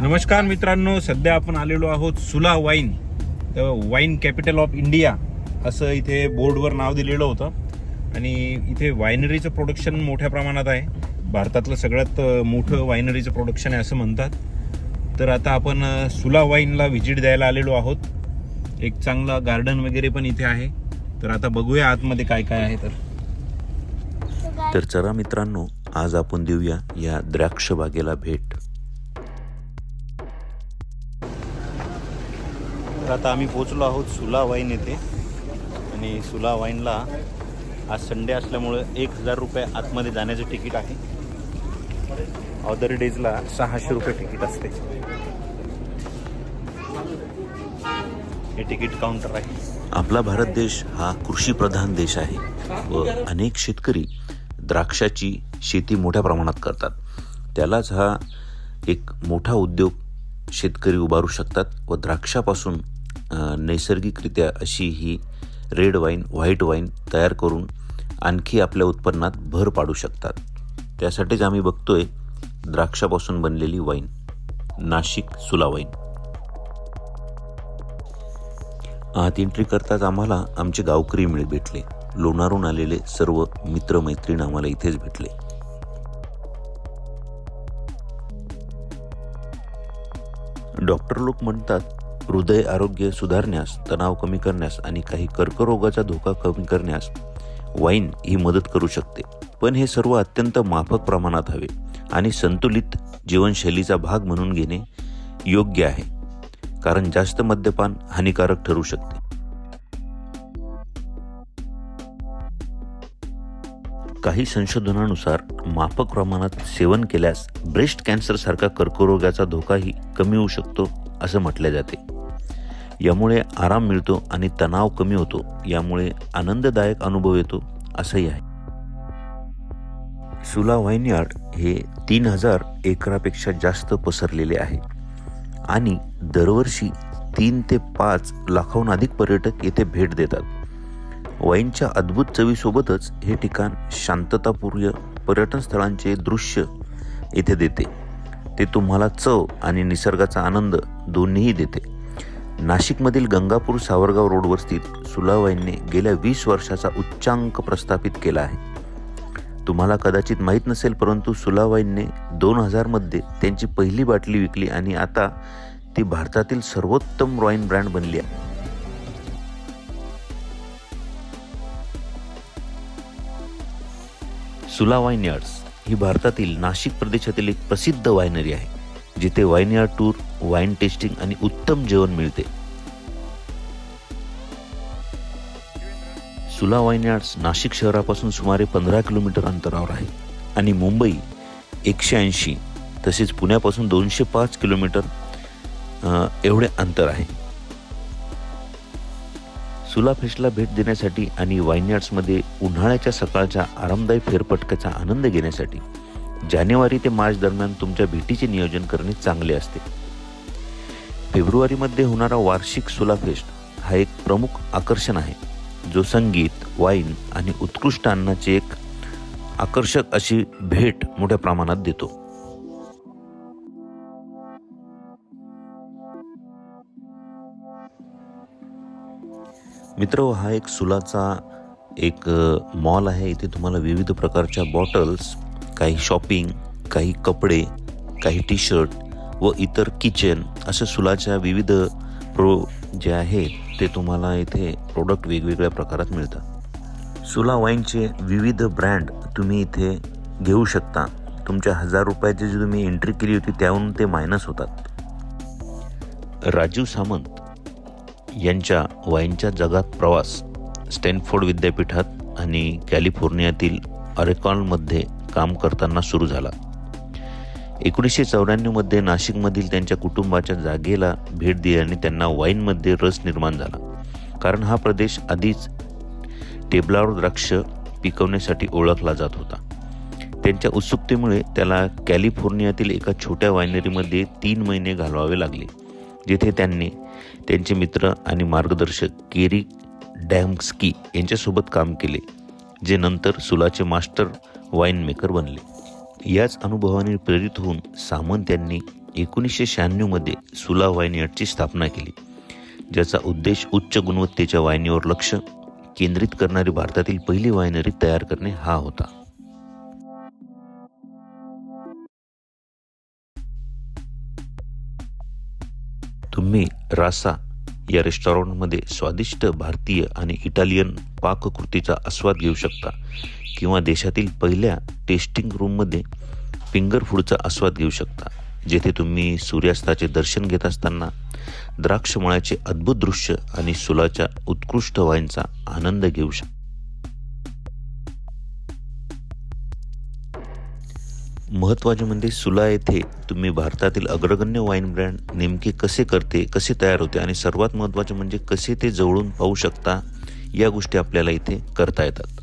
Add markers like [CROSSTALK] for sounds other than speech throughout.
नमस्कार मित्रांनो सध्या आपण आलेलो आहोत Sula wine. The wine capital of India असं इथे बोर्डवर नाव दिलेलं होतं. आणि इथे वायनरीचं प्रोडक्शन मोठ्या प्रमाणात आहे. भारतातलं सगळ्यात मोठं वायनरीचं प्रोडक्शन आहे असं म्हणतात. तर आता आपण सुला वाईनला व्हिजिट द्यायला आलेलो आहोत. एक चांगला गार्डन वगैरे पण इथे आहे. तर आता बघूया आतमध्ये काय काय आहे तर. तर चला मित्रांनो आज आपण देऊया या द्राक्ष बागेला भेट. तर आता आम्ही पोचलो आहोत सुला वाईन येथे. आणि सुला वाईनला आज संडे असल्यामुळं एक हजार रुपये आतमध्ये जाण्याचं तिकीट आहे. अदर डेजला सहाशे रुपये तिकीट असते. हे तिकीट काउंटर आहे. आपला भारत देश हा कृषीप्रधान देश आहे व अनेक शेतकरी द्राक्षाची शेती मोठ्या प्रमाणात करतात. त्यालाच हा एक मोठा उद्योग शेतकरी उभारू शकतात व द्राक्षापासून नैसर्गिकरित्या अशी ही रेड वाईन व्हाईट वाईन तयार करून आणखी आपल्या उत्पन्नात भर पाडू शकतात. त्यासाठीच आम्ही बघतोय द्राक्षापासून बनलेली वाईन नाशिक सुला वाईन. आत एंट्री करताच आम्हाला आमचे गावकरी मिळ भेटले. लोणारून आलेले सर्व मित्रमैत्रीण आम्हाला इथेच भेटले. डॉक्टर लोक म्हणतात हृदय आरोग्य सुधारण्यास तणाव कमी करण्यास आणि काही कर्करोगाचा धोका कमी करण्यास वाईन ही मदत करू शकते. पण हे सर्व अत्यंत माफक प्रमाणात हवे आणि संतुलित जीवनशैलीचा भाग म्हणून घेणे योग्य आहे कारण जास्त मद्यपान हानिकारक ठरू शकते. काही संशोधनानुसार माफक प्रमाणात सेवन केल्यास ब्रेस्ट कॅन्सरसारखा कर्करोगाचा धोकाही कमी होऊ शकतो असं म्हटले जाते. यामुळे आराम मिळतो आणि तणाव कमी होतो. यामुळे आनंददायक अनुभव येतो असंही आहे. सुला वाईनयार्ड हे तीन हजार एकरापेक्षा जास्त पसरलेले आहे आणि दरवर्षी तीन ते पाच लाखाहून अधिक पर्यटक येथे भेट देतात. वाईनच्या अद्भुत चवीसोबतच हे ठिकाण शांततापूर्य पर्यटन स्थळांचे दृश्य येथे देते. ते तुम्हाला चव आणि निसर्गाचा आनंद दोन्हीही देते. नाशिकमधील गंगापूर सावरगाव रोडवर स्थित सुला गेल्या वीस वर्षाचा उच्चांक प्रस्थापित केला आहे. तुम्हाला कदाचित माहीत नसेल परंतु सुलावाईनने दोन हजारमध्ये त्यांची पहिली बाटली विकली आणि आता ती भारतातील सर्वोत्तम वाईन ब्रँड बनली आहे. सुला वाईन यार्ड्स ही भारतातील नाशिक प्रदेशातील एक प्रसिद्ध वायनरी आहे. जिथे wine yard tour wine tasting आणि उत्तम जेवण मिळते. सुला वाईन यार्ड्स नाशिक शहरापासून सुमारे पंधरा किलोमीटर अंतरावर आहे आणि मुंबई एकशे ऐंशी तसेच पुण्यापासून दोनशे पाच किलोमीटर एवढे अंतर आहे. सुला फेस्टला भेट देण्यासाठी आणि वाईनयार्ड्समध्ये उन्हाळ्याच्या सकाळच्या आरामदायी फेरपटक्याचा आनंद घेण्यासाठी जानेवारी ते मार्च दरम्यान तुमच्या भेटीचे नियोजन करणे चांगले असते. फेब्रुवारीमध्ये होणारा वार्षिक सुला फेस्ट हा एक प्रमुख आकर्षण आहे जो संगीत वाईन आणि उत्कृष्ट अन्नाची एक आकर्षक अशी भेट मोठ्या प्रमाणात देतो. मित्र हा एक सुलाचा एक मॉल आहे. इथे तुम्हाला विविध प्रकारच्या बॉटल्स काही शॉपिंग काही कपडे काही टी शर्ट व इतर किचन अशा सुलाच्या विविध प्रो जे आहे ते तुम्हाला इथे प्रोडक्ट वेगवेगळ्या प्रकारात मिळतात. सुला वाईनचे विविध ब्रँड तुम्ही इथे घेऊ शकता. तुमच्या हजार रुपयाची जी तुम्ही एंट्री केली होती त्याहून ते मायनस होतात. राजीव सामंत यांच्या वाईनच्या जगात प्रवास स्टॅनफोर्ड विद्यापीठात आणि कॅलिफोर्नियातील अरेकॉनमध्ये काम करताना सुरू झाला. एकोणीसशे चौऱ्याण्णवमध्ये नाशिकमधील त्यांच्या कुटुंबाच्या जागेला भेट दिल्याने त्यांना वाईनमध्ये रस निर्माण झाला. कारण हा प्रदेश आधीच टेबलावर द्राक्ष पिकवण्यासाठी ओळखला जात होता. त्यांच्या उत्सुकतेमुळे त्याला कॅलिफोर्नियातील एका छोट्या वायनरीमध्ये तीन महिने घालवावे लागले जिथे त्यांनी त्यांचे मित्र आणि मार्गदर्शक केरी डॅम्स्की यांच्यासोबत काम केले जे नंतर सुलाचे मास्टर वाईन मेकर बनले. याच अनुभवाने प्रेरित होऊन सामंत यांनी एकोणीसशे शहाण्णवमध्ये सुला वाईन यार्डची स्थापना केली ज्याचा उद्देश उच्च गुणवत्तेच्या वाईनीवर लक्ष केंद्रित करणारी भारतातील पहिली वायनरी तयार करणे हा होता. तुम्ही रासा या रेस्टॉरंटमध्ये स्वादिष्ट भारतीय आणि इटालियन पाककृतीचा आस्वाद घेऊ शकता किंवा देशातील पहिल्या टेस्टिंग रूममध्ये फिंगर फूडचा आस्वाद घेऊ शकता जेथे तुम्ही सूर्यास्ताचे दर्शन घेत असताना द्राक्षमळाचे अद्भुत दृश्य आणि सुलाच्या उत्कृष्ट वाईनचा आनंद घेऊ शकता. महत्त्वाचे म्हणजे सुला येथे तुम्ही भारतातील अग्रगण्य वाईन ब्रँड नेमके कसे करते कसे तयार होते आणि सर्वात महत्त्वाचे म्हणजे कसे ते जवळून पाहू शकता या गोष्टी आपल्याला इथे करता येतात.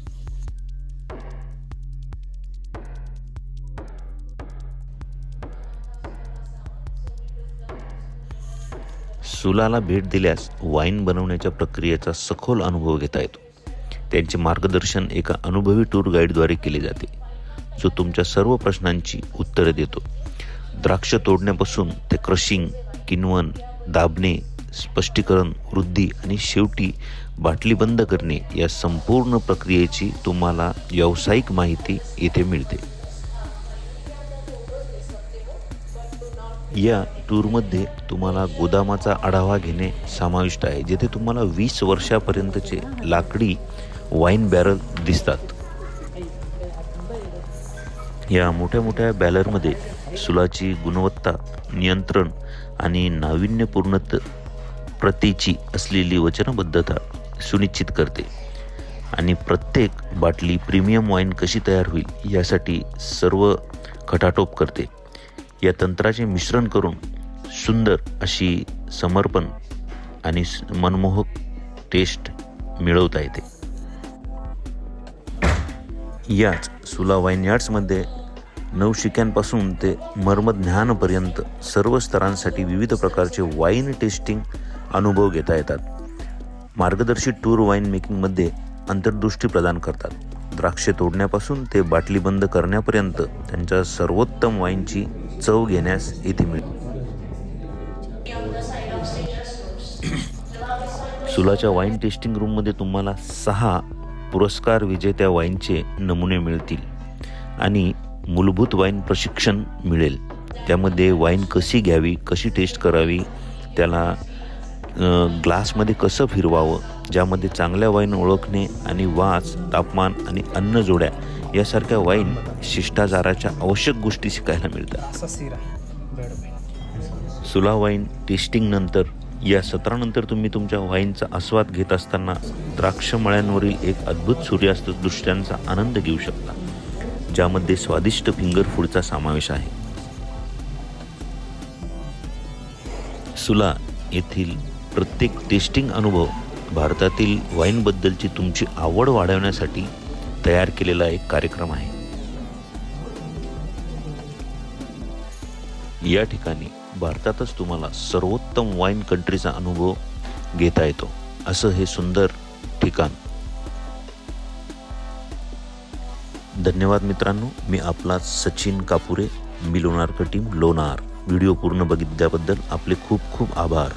सुलाला भेट दिल्यास वाईन बनवण्याच्या प्रक्रियेचा सखोल अनुभव घेता येतो. त्यांचे मार्गदर्शन एका अनुभवी टूर गाईडद्वारे केले जाते. जो तुमच्या सर्व प्रश्नांची उत्तरे देतो. द्राक्ष तोडण्यापासून ते क्रशिंग किनवण दाबणे स्पष्टीकरण वृद्धी आणि शेवटी बाटली बंद करणे या संपूर्ण प्रक्रियेची तुम्हाला व्यावसायिक माहिती येथे मिळते. या टूरमध्ये तुम्हाला गोदामाचा आढावा घेणे समाविष्ट आहे जेथे तुम्हाला वीस वर्षापर्यंतचे लाकडी वाईन बॅरल दिसतात. या मोठ्या मोठ्या बॅलरमध्ये सुलाची गुणवत्ता नियंत्रण आणि नाविन्यपूर्ण प्रतीची असलेली वचनबद्धता सुनिश्चित करते. आणि प्रत्येक बाटली प्रीमियम वाईन कशी तयार होईल यासाठी सर्व खटाटोप करते. या तंत्राचे मिश्रण करून सुंदर अशी समर्पण आणि मनमोहक टेस्ट मिळवता येते. याच सुला वाईन यार्ड्समध्ये नवशिक्यांपासून ते मर्मज्ञानपर्यंत सर्व स्तरांसाठी विविध प्रकारचे वाईन टेस्टिंग अनुभव घेता येतात. मार्गदर्शित टूर वाईन मेकिंगमध्ये अंतर्दृष्टी प्रदान करतात. द्राक्षे तोडण्यापासून ते बाटली बंद करण्यापर्यंत त्यांच्या सर्वोत्तम वाईनची चव घेण्यास येथे मिळते [COUGHS] सुलाच्या वाईन टेस्टिंग रूममध्ये तुम्हाला सहा पुरस्कार विजेत्या वाईनचे नमुने मिळतील आणि मूलभूत वाईन प्रशिक्षण मिळेल. त्यामध्ये वाईन कशी घ्यावी कशी टेस्ट करावी त्याला ग्लासमध्ये कसं फिरवावं ज्यामध्ये चांगल्या वाईन ओळखणे आणि वास तापमान आणि अन्न जोड्या यासारख्या वाईन शिष्टाचाराच्या आवश्यक गोष्टी शिकायला मिळतात. सुला वाईन टेस्टिंग नंतर या सत्रानंतर तुम्ही तुमच्या वाईनचा आस्वाद घेत असताना द्राक्षमळ्यांवरील एक अद्भुत सूर्यास्त दृष्ट्यांचा आनंद घेऊ शकता ज्यामध्ये स्वादिष्ट फिंगर फूडचा समावेश आहे. सुला येथील प्रत्येक टेस्टिंग अनुभव भारतातील वाईनबद्दलची तुमची आवड वाढवण्यासाठी तयार केलेला एक कार्यक्रम आहे. या ठिकाणी भारतातच तुम्हाला सर्वोत्तम वाईन कंट्रीचा अनुभव घेता येतो. असं हे सुंदर ठिकाण. धन्यवाद मित्रांनो. मी आपला सचिन कापुरे मिलोनार्क टीम लोणार. व्हिडिओ पूर्ण बघितल्याबद्दल आपले खूप खूप आभार.